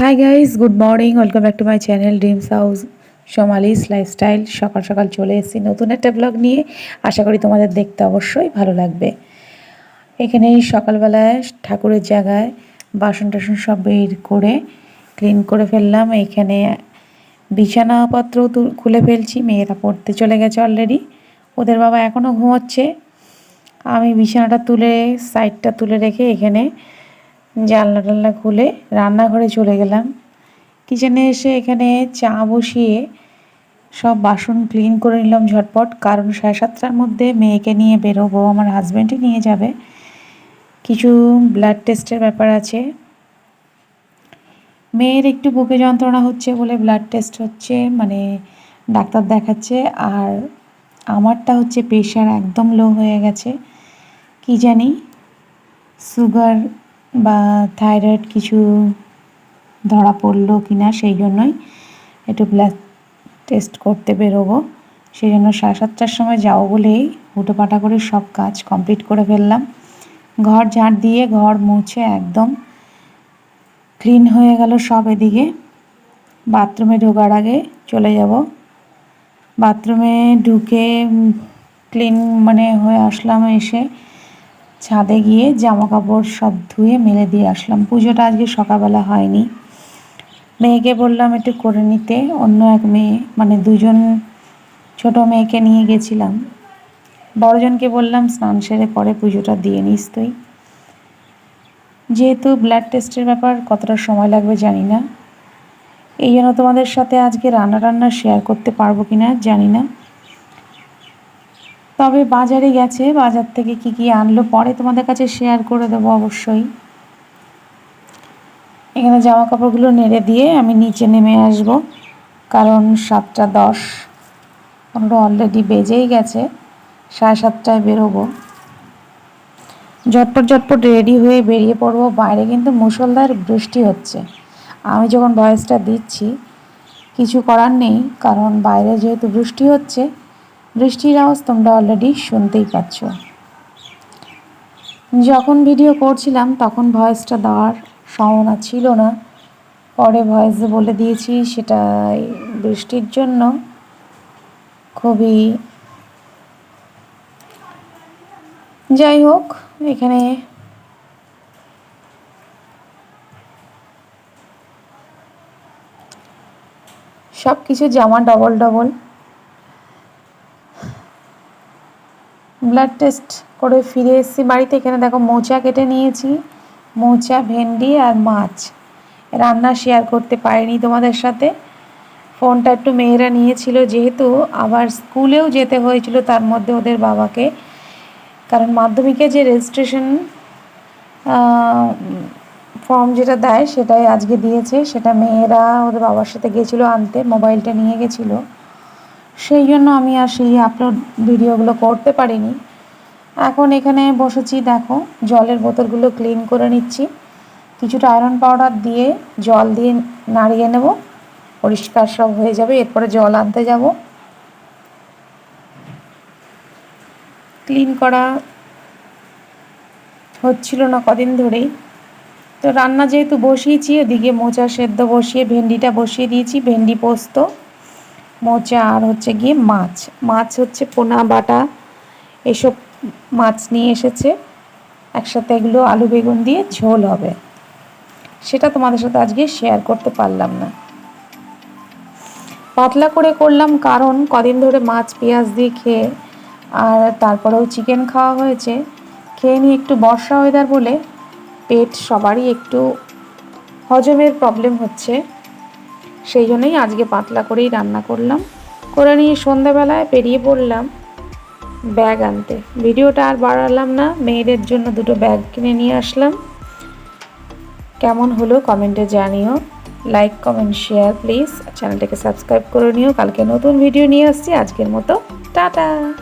Hi guys good morning welcome back to my channel dreams house Somali's lifestyle সকাল সকাল চলে এসেছি নতুন একটা ব্লগ নিয়ে। আশা করি তোমাদের দেখতে অবশ্যই ভালো লাগবে। এখানে সকালবেলায় ঠাকুরের জায়গায় বাসন টাসন সব বের করে ক্লিন করে ফেললাম। এখানে বিছানাপত্র খুলে ফেলছি। মেয়েরা পড়তে চলে গেছে অলরেডি ওদের বাবা এখনও ঘুমোচ্ছে। আমি বিছানাটা তুলে সাইডটা তুলে রেখে এখানে জানলা টালনা খুলে রান্নাঘরে চলে গেলাম। কিচেনে এসে এখানে চা বসিয়ে সব বাসন ক্লিন করে নিলাম ঝটপট, কারণ সাড়ে সাতটার মধ্যে মেয়েকে নিয়ে বেরোবো, আমার হাজব্যান্ডই নিয়ে যাবে। কিছু ব্লাড টেস্টের ব্যাপার আছে। মেয়ের একটু বুকে যন্ত্রণা হচ্ছে বলে ব্লাড টেস্ট হচ্ছে মানে ডাক্তার দেখাচ্ছে, আর আমারটা হচ্ছে প্রেশার একদম লো হয়ে গেছে। কি জানি সুগার বা থাইরয়েড কিছু ধরা পড়ল কি না সেই জন্যই একটু ব্লাড টেস্ট করতে বেরোবো। সেই জন্য সাড়ে সাতটার সময় যাব বলেই হুটোপাটা করে সব কাজ কমপ্লিট করে ফেললাম। ঘর ঝাঁট দিয়ে ঘর মুছে একদম ক্লিন হয়ে গেল সব এদিকে। বাথরুমে ঢোকার আগে চলে যাব। বাথরুমে ঢুকে ক্লিন মানে হয়ে আসলাম এসে ছাদে গিয়ে জামা কাপড় সব ধুয়ে মেলে দিয়ে আসলাম। পুজোটা আজকে সকালবেলা হয়নি। মেয়েকে বললাম একটু করে নিতে। অন্য এক মেয়ে মানে দুজন ছোট মেয়েকে নিয়ে গেছিলাম। বড়জনকে বললাম, স্নান সেরে পরে পুজোটা দিয়ে নিস তুই। যেহেতু ব্লাড টেস্টের ব্যাপার, কতটা সময় লাগবে জানি না। এই জন্য তোমাদের সাথে আজকে রান্না রান্না শেয়ার করতে পারব কি না জানি না। তবে বাজারে গেছে, বাজার থেকে কি কি আনলো পরে তোমাদের কাছে শেয়ার করে দেবো অবশ্যই। এখানে জামা কাপড়গুলো নেড়ে দিয়ে আমি নিচে নেমে আসব, কারণ সাতটা দশ পনেরো অলরেডি বেজেই গেছে, সাড়ে সাতটায় বেরোবো। ঝটপট ঝটপট রেডি হয়ে বেরিয়ে পড়ব, বাইরে কিন্তু মুষলধার বৃষ্টি হচ্ছে। আমি যখন ভয়েসটা দিচ্ছি, কিছু করার নেই, কারণ বাইরে যেহেতু বৃষ্টি হচ্ছে বৃষ্টির আওয়াজ তোমরা অলরেডি শুনতেই পাচ্ছ। যখন ভিডিও করছিলাম, তখন ভয়েসটা দেওয়ার সম্ভাবনা ছিল না। পরে ভয়েসে বলে দিয়েছি সেটা বৃষ্টির জন্য খুবই যাই হোক, এখানে সব কিছু জামা ডবল ডবল ব্লাড টেস্ট করে ফিরে এসেছি বাড়িতে। এখানে দেখো মোচা কেটে নিয়েছি, মোচা, ভেন্ডি আর মাছ। রান্না শেয়ার করতে পারিনি তোমাদের সাথে। ফোনটা একটু মেয়েরা নিয়েছিল যেহেতু, আবার স্কুলেও যেতে হয়েছিল তার মধ্যে ওদের বাবাকে। কারণ মাধ্যমিকে যে রেজিস্ট্রেশন ফর্ম যেটা দেয় সেটাই আজকে দিয়েছে। সেটা মেয়েরা ওদের বাবার সাথে গেছিল আনতে, মোবাইলটা নিয়ে গেছিল। সেই জন্য আমি আর সেই আপলোড ভিডিওগুলো করতে পারিনি। এখন এখানে বসেছি, দেখো, জলের বোতলগুলো ক্লিন করে নিচ্ছি। কিছুটা আয়রন পাউডার দিয়ে জল দিয়ে নাড়িয়ে নেব। পরিষ্কার সব হয়ে যাবে, এরপরে জল আনতে যাব। ক্লিন করা হচ্ছিল না কদিন ধরেই। তো রান্না যেহেতু বসিয়েছি ওদিকে মোচা সেদ্ধ বসিয়ে, ভেন্ডিটা বসিয়ে দিয়েছি, ভেন্ডি পোস্ত, মোচা আর হচ্ছে গিয়ে মাছ। মাছ হচ্ছে পোনা, বাটা, এসব মাছ নিয়ে এসেছে। একসাথে এগুলো আলু, বেগুন দিয়ে ঝোল হবে। সেটা তোমাদের সাথে আজকে শেয়ার করতে পারলাম না। পাতলা করে করলাম কারণ কদিন ধরে মাছ, পেঁয়াজ দিয়ে খেয়ে আর তারপরেও চিকেন খাওয়া হয়েছে। খেয়ে নিয়ে একটু বর্ষা ওয়েদার বলে পেট সবারই একটু হজমের প্রবলেম হচ্ছে। সেই জন্যই আজকে পাতলা করেই রান্না করলাম। করে নিয়ে সন্ধ্যাবেলায় বেরিয়ে পড়লাম। ব্যাগ আনতে। ভিডিওটা আর বাড়ালাম না, মেয়েদের জন্য দুটো ব্যাগ কিনে নিয়ে আসলাম। কেমন হলো কমেন্টে জানিও। লাইক কমেন্ট শেয়ার প্লিজ চ্যানেলটাকে সাবস্ক্রাইব করে নিও। কালকে নতুন ভিডিও নিয়ে আসছি। আজকের মতো, টাটা।